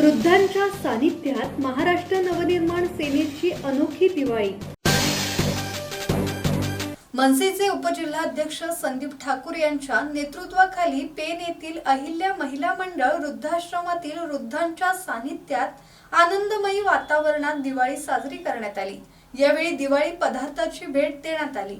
वृद्धांच्या सानिध्यात महाराष्ट्र नवनिर्माण सेनेची अनोखी दिवाळी. मनसेचे उपजिल्हाध्यक्ष संदीप ठाकूर यांच्या नेतृत्वाखाली पेन येथील अहिल्या महिला मंडळ वृद्धाश्रमातील वृद्धांच्या सानिध्यात आनंदमयी वातावरणात दिवाळी साजरी करण्यात आली. यावेळी दिवाळी पदार्थाची भेट देण्यात आली.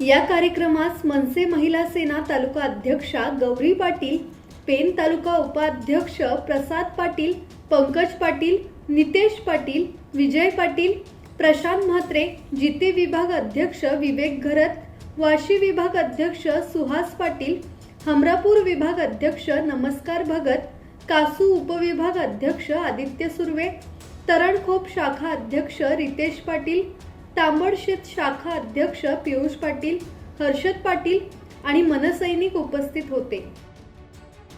या कार्यक्रमास मनसे महिला सेना तालुका अध्यक्षा गौरी पाटील पेन तालुका उपाध्यक्ष प्रसाद पाटील पंकज पाटील नितेश पाटील विजय पाटील प्रशांत म्हात्रे जिते विभाग अध्यक्ष विवेक घरत वाशी विभाग अध्यक्ष सुहास पाटील हमरापूर विभाग अध्यक्ष नमस्कार भगत कासू उपविभाग अध्यक्ष आदित्य सुर्वे तरणखोप शाखा अध्यक्ष रितेश पाटील तांबडशेत शाखा अध्यक्ष पियुष पाटील हर्षद पाटील आणि मनसैनिक उपस्थित होते.